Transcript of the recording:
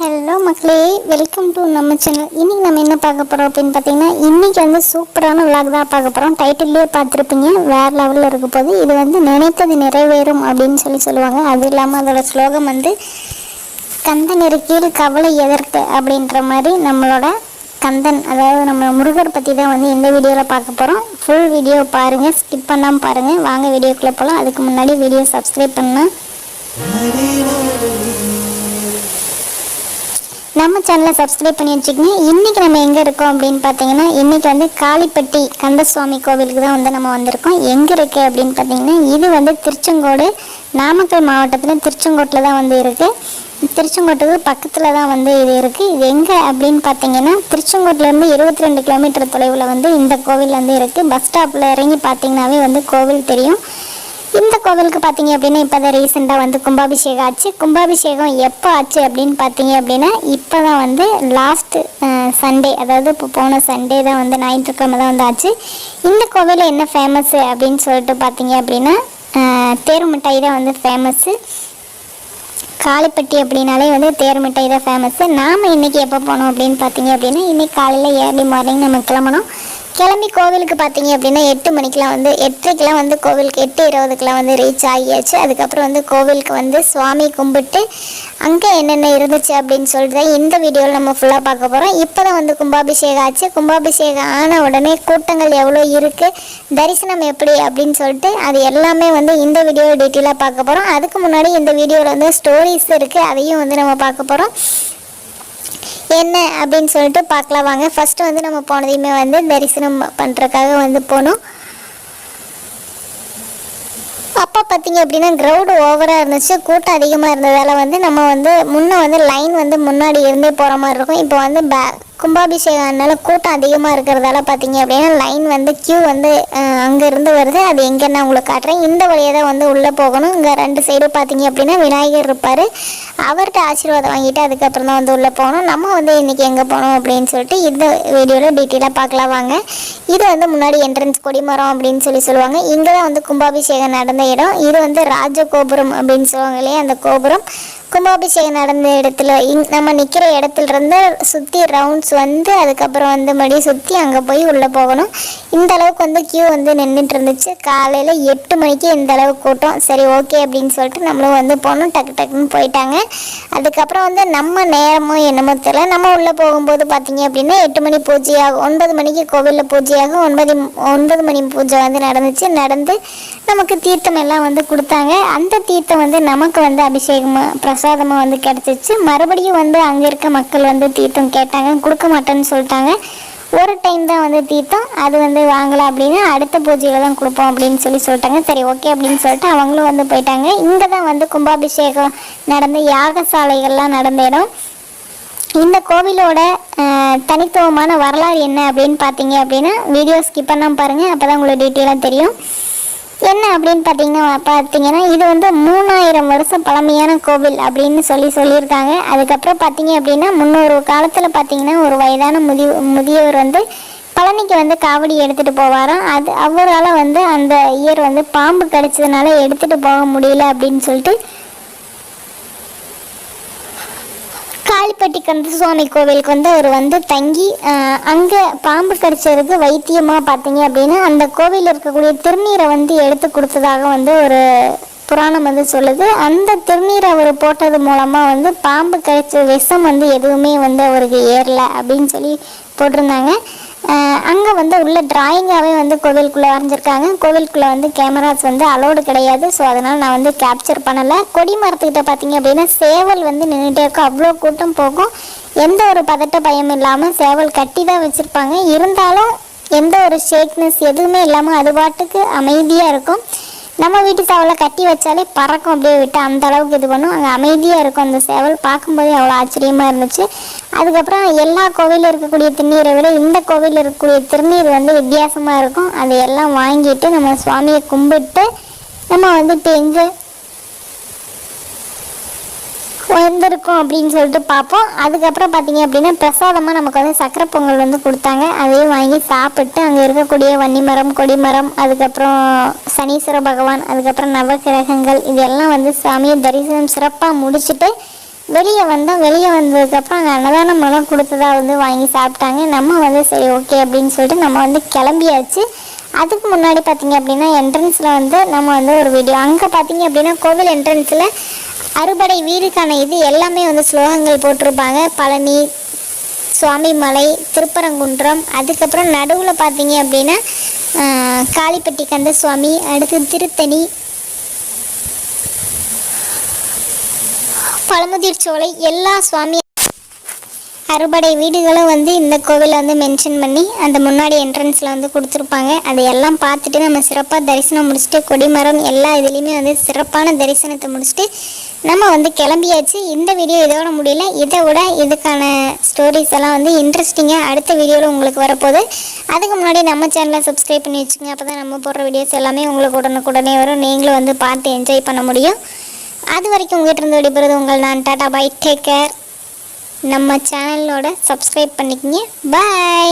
Hello மக்களே welcome to நம்ம channel இன்றைக்கி நம்ம என்ன பார்க்க போகிறோம் அப்படின்னு பார்த்தீங்கன்னா இன்னைக்கு வந்து சூப்பரான விளாக் தான் பார்க்க போகிறோம் டைட்டில்லே பார்த்துருப்பீங்க. வேறு லெவலில் இருக்க போது இது வந்து நினைத்தது நிறைவேறும் அப்படின்னு சொல்லி சொல்லுவாங்க. அது இல்லாமல் அதோட ஸ்லோகம் வந்து கந்தன் இருக்கையில் கவலை எதற்கு? அப்படின்ற மாதிரி நம்மளோட கந்தன் அதாவது நம்ம முருகர் பற்றி தான் வந்து இந்த வீடியோவில் பார்க்க போகிறோம் ஃபுல் வீடியோ பாருங்கள் ஸ்கிப் பண்ணாமல் பாருங்கள் வாங்க வீடியோக்குள்ளே போகலாம் அதுக்கு முன்னாடி வீடியோ சப்ஸ்கிரைப் பண்ணால் நம்ம சேனலை சப்ஸ்கிரைப் பண்ணி வச்சுக்கோங்க. இன்றைக்கி நம்ம எங்கே இருக்கோம் அப்படின்னு பார்த்தீங்கன்னா இன்றைக்கி வந்து காளிப்பட்டி கந்தசுவாமி கோவிலுக்கு தான் வந்து நம்ம வந்திருக்கோம். எங்கே இருக்குது அப்படின்னு பார்த்தீங்கன்னா இது வந்து திருச்செங்கோடு நாமக்கல் மாவட்டத்தில் திருச்செங்கோட்டில் தான் வந்து இருக்குது திருச்செங்கோட்டுக்கு பக்கத்தில் தான் வந்து இது இருக்குது இது எங்கே அப்படின்னு பார்த்தீங்கன்னா திருச்செங்கோட்டிலேருந்து இருபத்தி ரெண்டு கிலோமீட்டர் தொலைவில் வந்து இந்த கோவில் வந்து இருக்குது பஸ் ஸ்டாப்பில் இறங்கி பார்த்தீங்கன்னாவே வந்து கோவில் தெரியும். இந்த கோவிலுக்கு பார்த்தீங்க அப்படின்னா இப்போ தான் ரீசெண்டாக வந்து கும்பாபிஷேகம் ஆச்சு. கும்பாபிஷேகம் எப்போ ஆச்சு அப்படின்னு பார்த்தீங்க அப்படின்னா இப்போ தான் வந்து லாஸ்ட்டு சண்டே அதாவது இப்போ போன சண்டே தான் வந்து ஞாயிற்றுக்கிழமை தான் வந்து ஆச்சு. இந்த கோவிலில் என்ன ஃபேமஸ்ஸு அப்படின்னு சொல்லிட்டு பார்த்தீங்க அப்படின்னா தேர் மிட்டாய் தான் வந்து ஃபேமஸ்ஸு காளிப்பட்டி அப்படின்னாலே வந்து தேர் மிட்டாய் தான் ஃபேமஸ்ஸு நாம் இன்றைக்கி எப்போ போனோம் அப்படின்னு பார்த்தீங்க அப்படின்னா இன்றைக்கி காலையில் ஏர்லி மார்னிங் நம்ம கிளம்பணும். கிளம்பி கோவிலுக்கு பார்த்தீங்க அப்படின்னா எட்டு மணிக்கெலாம் வந்து எட்டரைக்கெலாம் வந்து கோவிலுக்கு எட்டு இருபதுக்கெலாம் வந்து ரீச் ஆகியாச்சு. அதுக்கப்புறம் வந்து கோவிலுக்கு வந்து சுவாமி கும்பிட்டு அங்கே என்னென்ன இருந்துச்சு அப்படின்னு சொல்லிட்டு தான் இந்த வீடியோவில் நம்ம ஃபுல்லாக பார்க்க போகிறோம் இப்போ தான் வந்து கும்பாபிஷேகம் ஆச்சு. கும்பாபிஷேகம் ஆன உடனே கூட்டங்கள் எவ்வளோ இருக்குது தரிசனம் எப்படி அப்படின்னு சொல்லிட்டு அது எல்லாமே வந்து இந்த வீடியோவில் டீட்டெயிலாக பார்க்க போகிறோம் அதுக்கு முன்னாடி இந்த வீடியோவில் வந்து ஸ்டோரிஸ் இருக்குது அதையும் வந்து நம்ம பார்க்க போகிறோம் என்ன அப்படின்னு சொல்லிட்டு பார்க்கலாம் வாங்க. ஃபஸ்ட்டு வந்து நம்ம போனதையுமே வந்து தரிசனம் பண்ணுறதுக்காக வந்து போனோம். அப்போ பார்த்தீங்க அப்படின்னா க்ரௌடு ஓவராக இருந்துச்சு. கூட்டம் அதிகமாக இருந்ததால் வந்து நம்ம வந்து முன்னே வந்து லைன் வந்து முன்னாடி இருந்தே போகிற மாதிரி இருக்கும். இப்போ வந்து பே கும்பாபிஷேகம் அதனால கூட்டம் அதிகமாக இருக்கிறதால பார்த்தீங்க அப்படின்னா லைன் வந்து க்யூ வந்து அங்கே இருந்து வருது. அது எங்கேன்னு உங்களுக்கு காட்டுறேன். இந்த வழியாக தான் வந்து உள்ளே போகணும். இங்கே ரெண்டு சைடு பார்த்தீங்க அப்படின்னா விநாயகர் இருப்பார். அவர்கிட்ட ஆசீர்வாதம் வாங்கிட்டு அதுக்கப்புறம் தான் வந்து உள்ளே போகணும். நம்ம வந்து இன்றைக்கி எங்கே போகணும் அப்படின்னு சொல்லிட்டு இந்த வீடியோவில் டீட்டெயிலாக பார்க்கலாம் வாங்க. இது வந்து முன்னாடி என்ட்ரன்ஸ் கொடிமரம் அப்படின்னு சொல்லி சொல்லுவாங்க. இங்கே தான் வந்து கும்பாபிஷேகம் நடந்த இடம். இது வந்து ராஜகோபுரம் அப்படின்னு சொல்லுவாங்க இல்லையா? அந்த கோபுரம். கும்பாபிஷேகம் நடந்த இடத்துல இங் நம்ம நிற்கிற இடத்துல இருந்து சுற்றி ரவுண்ட்ஸ் வந்து அதுக்கப்புறம் வந்து மறுபடியும் சுற்றி அங்கே போய் உள்ளே போகணும். இந்த அளவுக்கு வந்து கியூ வந்து நின்றுட்டு இருந்துச்சு. காலையில் எட்டு மணிக்கு இந்த அளவுக்கு கூட்டம். சரி ஓகே அப்படின்னு சொல்லிட்டு நம்மளும் வந்து போனோம். டக்கு டக்குன்னு போயிட்டாங்க. அதுக்கப்புறம் வந்து நம்ம நேரமும் என்னமோ தெரியல. நம்ம உள்ளே போகும்போது பார்த்தீங்க அப்படின்னா எட்டு மணி பூஜை ஆகும் ஒன்பது மணிக்கு கோவிலில் பூஜையாகும். ஒன்பது ஒன்பது மணி பூஜை வந்து நடந்துச்சு. நடந்து நமக்கு தீர்த்தம் எல்லாம் வந்து கொடுத்தாங்க. அந்த தீர்த்தம் வந்து நமக்கு வந்து அபிஷேகமாக பிரசாதமாக வந்து கிடச்சிச்சு. மறுபடியும் வந்து அங்கே இருக்க மக்கள் வந்து தீர்த்தம் கேட்டாங்க. கொடுக்க மாட்டேன்னு சொல்லிட்டாங்க. ஒரு டைம் தான் வந்து தீர்த்தம். அது வந்து வாங்கலாம் அப்படின்னா அடுத்த பூஜையில் தான் கொடுப்போம் அப்படின்னு சொல்லி சொல்லிட்டாங்க. சரி ஓகே அப்படின்னு சொல்லிட்டு அவங்களும் வந்து போயிட்டாங்க. இங்கே தான் வந்து கும்பாபிஷேகம் நடந்த யாகசாலைகள்லாம் நடந்த இடம். இந்த கோவிலோட தனித்துவமான வரலாறு என்ன அப்படின்னு பார்த்தீங்க அப்படின்னா வீடியோ ஸ்கிப் பண்ணாமல் பாருங்கள் அப்போ தான் உங்களுக்கு டீட்டெயிலாக தெரியும். என்ன அப்படின்னு பார்த்தீங்கன்னா பார்த்தீங்கன்னா இது வந்து மூணாயிரம் வருஷம் பழமையான கோவில் அப்படின்னு சொல்லி சொல்லியிருக்காங்க. அதுக்கப்புறம் பார்த்தீங்க அப்படின்னா முன்னொரு காலத்தில் பார்த்தீங்கன்னா ஒரு வயதான முதி முதியவர் வந்து பழனிக்கு வந்து காவடி எடுத்துகிட்டு போவாராம். அது அவரால் வந்து அந்த இயர் வந்து பாம்பு கடிச்சதுனால எடுத்துகிட்டு போக முடியல அப்படின்னு சொல்லிட்டு காளிப்பட்டி கந்தசுவாமி கோவிலுக்கு வந்து அவர் வந்து தங்கி அங்கே பாம்பு கடிச்சதுக்கு வைத்தியமாக பார்த்தீங்க அப்படின்னா அந்த கோவிலில் இருக்கக்கூடிய திருநீரை வந்து எடுத்து கொடுத்ததாக வந்து ஒரு புராணம் வந்து சொல்லுது. அந்த திருநீரை அவர் போட்டது மூலமாக வந்து பாம்பு கடிச்ச விஷம் வந்து எதுவுமே வந்து அவருக்கு ஏறல அப்படின்னு சொல்லி போட்டிருந்தாங்க. அங்கே வந்து உள்ள ட்ராயிங்காகவே வந்து கோவிலுக்குள்ளே வரைஞ்சிருக்காங்க. கோவிலுக்குள்ளே வந்து கேமராஸ் வந்து அலோடு கிடையாது. ஸோ அதனால் நான் வந்து கேப்சர் பண்ணலை. கொடி மரத்துக்கிட்ட பார்த்தீங்க அப்படின்னா சேவல் வந்து நின்றுட்டே இருக்கும் அவ்வளோ கூட்டம் போகும். எந்த ஒரு பதட்ட பயம் இல்லாமல் சேவல் கட்டி தான் வச்சுருப்பாங்க. இருந்தாலும் எந்த ஒரு ஷேக்னஸ் எதுவுமே இல்லாமல் அது பாட்டுக்கு அமைதியாக இருக்கும். நம்ம வீட்டு சேவலை கட்டி வச்சாலே பறக்கும் அப்படியே விட்டு அந்த அளவுக்கு இது பண்ணும். அங்கே அமைதியாக இருக்கும் அந்த சேவல். பார்க்கும்போதே அவ்வளோ ஆச்சரியமாக இருந்துச்சு. அதுக்கப்புறம் எல்லா கோவிலில் இருக்கக்கூடிய திருநீரை விட இந்த கோவிலில் இருக்கக்கூடிய திருநீர் வந்து வித்தியாசமாக இருக்கும். அதை எல்லாம் வாங்கிட்டு நம்ம சுவாமியை கும்பிட்டு நம்ம வந்து இப்போ எங்கே வந்திருக்கோம் அப்படின்னு சொல்லிட்டு பார்ப்போம். அதுக்கப்புறம் பார்த்தீங்க அப்படின்னா பிரசாதமாக நமக்கு வந்து சக்கரை பொங்கல் வந்து கொடுத்தாங்க. அதையும் வாங்கி சாப்பிட்டு அங்கே இருக்கக்கூடிய வன்னிமரம் கொடிமரம் அதுக்கப்புறம் சனீஸ்வர பகவான் அதுக்கப்புறம் நவகிரகங்கள் இதெல்லாம் வந்து சாமியை தரிசனம் சிறப்பாக முடிச்சுட்டு வெளியே வந்தோம். வெளியே வந்ததுக்கப்புறம் அங்கே அன்னதானம் மூலம் கொடுத்ததா வந்து வாங்கி சாப்பிட்டாங்க. நம்ம வந்து சரி ஓகே அப்படின்னு சொல்லிட்டு நம்ம வந்து கிளம்பியாச்சு. அதுக்கு முன்னாடி பார்த்தீங்க அப்படின்னா என்ட்ரன்ஸில் வந்து நம்ம வந்து ஒரு வீடியோ அங்கே பார்த்தீங்க அப்படின்னா கோவில் என்ட்ரன்ஸில் அறுபடை வீடுக்கான இது எல்லாமே வந்து ஸ்லோகங்கள் போட்டிருப்பாங்க. பழனி சுவாமி மலை திருப்பரங்குன்றம் அதுக்கப்புறம் நடுவில் பார்த்தீங்க அப்படின்னா காளிப்பட்டி கந்த சுவாமி அடுத்து திருத்தணி பழமுதிர் சோலை எல்லா சுவாமி அறுபடை வீடுகளும் வந்து இந்த கோவிலில் வந்து மென்ஷன் பண்ணி அந்த முன்னாடி என்ட்ரன்ஸில் வந்து கொடுத்துருப்பாங்க. அதை எல்லாம் பார்த்துட்டு நம்ம சிறப்பாக தரிசனம் முடிச்சுட்டு கொடிமரம் எல்லா இதுலேயுமே வந்து சிறப்பான தரிசனத்தை முடிச்சுட்டு நம்ம வந்து கிளம்பியாச்சு. இந்த வீடியோ இதோட முடியல. இதை விட இதுக்கான ஸ்டோரிஸ் எல்லாம் வந்து இன்ட்ரெஸ்டிங்காக அடுத்த வீடியோவில் உங்களுக்கு வரப்போகுது. அதுக்கு முன்னாடி நம்ம சேனலை சப்ஸ்கிரைப் பண்ணி வச்சுங்க அப்போ தான் நம்ம போடுற வீடியோஸ் எல்லாமே உங்களுக்கு உடனுக்குடனே வரும். நீங்களும் வந்து பார்த்து என்ஜாய் பண்ண முடியும். அது வரைக்கும் உங்கள்கிட்ட இருந்து விடைபெறுவது உங்கள் நான் டாடா. பை டேக் கேர் நம்ம சேனலோட சப்ஸ்கிரைப் பண்ணிக்கங்க. பாய்